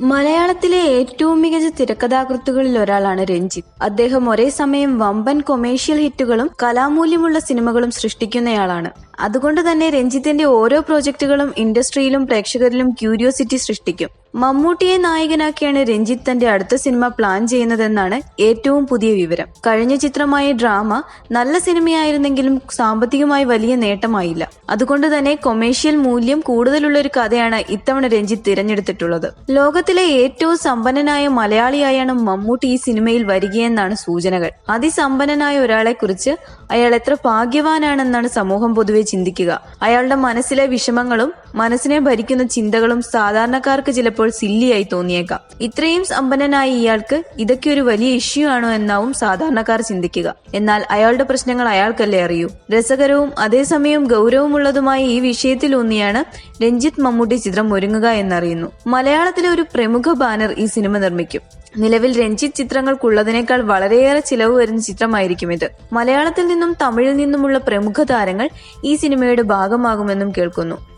മലയാളത്തിലെ ഏറ്റവും മികച്ച തിരക്കഥാകൃത്തുകളിൽ ഒരാളാണ് രഞ്ജിത്ത്. അദ്ദേഹം ഒരേ സമയം വമ്പൻ കൊമേഴ്ഷ്യൽ ഹിറ്റുകളും കലാമൂല്യമുള്ള സിനിമകളും സൃഷ്ടിക്കുന്നയാളാണ്. അതുകൊണ്ട് തന്നെ രഞ്ജിത്തിന്റെ ഓരോ പ്രോജക്റ്റുകളും ഇൻഡസ്ട്രിയിലും പ്രേക്ഷകരിലും ക്യൂരിയോസിറ്റി സൃഷ്ടിക്കും. മമ്മൂട്ടിയെ നായകനാക്കിയാണ് രഞ്ജിത്ത് തന്റെ അടുത്ത സിനിമ പ്ലാൻ ചെയ്യുന്നതെന്നാണ് ഏറ്റവും പുതിയ വിവരം. കഴിഞ്ഞ ചിത്രമായ ഡ്രാമ നല്ല സിനിമയായിരുന്നെങ്കിലും സാമ്പത്തികമായി വലിയ നേട്ടമായില്ല. അതുകൊണ്ട് തന്നെ കൊമേഴ്ഷ്യൽ മൂല്യം കൂടുതലുള്ള ഒരു കഥയാണ് ഇത്തവണ രഞ്ജിത്ത് തിരഞ്ഞെടുത്തിട്ടുള്ളത്. ലോകത്തിലെ ഏറ്റവും സമ്പന്നനായ മലയാളിയായാണ് മമ്മൂട്ടി ഈ സിനിമയിൽ വരികയെന്നാണ് സൂചനകൾ. അതിസമ്പന്നനായ ഒരാളെ കുറിച്ച് അയാൾ എത്ര ഭാഗ്യവാനാണെന്നാണ് സമൂഹം പൊതുവെ ചിന്തിക്കുക. അയാളുടെ മനസ്സിലെ വിഷമങ്ങളും മനസ്സിനെ ഭരിക്കുന്ന ചിന്തകളും സാധാരണക്കാർക്ക് ചിലപ്പോൾ സില്ലിയായി തോന്നിയേക്കാം. ഇത്രയും സമ്പന്നനായ ഇയാൾക്ക് ഇതൊക്കെ ഒരു വലിയ ഇഷ്യൂ ആണോ എന്നാവും സാധാരണക്കാർ ചിന്തിക്കുക. എന്നാൽ അയാളുടെ പ്രശ്നങ്ങൾ അയാൾക്കല്ലേ അറിയൂ. രസകരവും അതേസമയം ഗൗരവമുള്ളതുമായ ഈ വിഷയത്തിൽ ഊന്നിയാണ് രഞ്ജിത്ത് മമ്മൂട്ടി ചിത്രം ഒരുങ്ങുക എന്നറിയുന്നു. മലയാളത്തിലെ ഒരു പ്രമുഖ ബാനർ ഈ സിനിമ നിർമ്മിക്കും. നിലവിൽ രഞ്ജിത്ത് ചിത്രങ്ങൾക്കുള്ളതിനേക്കാൾ വളരെയേറെ ചിലവ് വരുന്ന ചിത്രമായിരിക്കും ഇത്. മലയാളത്തിൽ നിന്നും തമിഴിൽ നിന്നുമുള്ള പ്രമുഖ താരങ്ങൾ ഈ സിനിമയുടെ ഭാഗമാകുമെന്നും കേൾക്കുന്നു.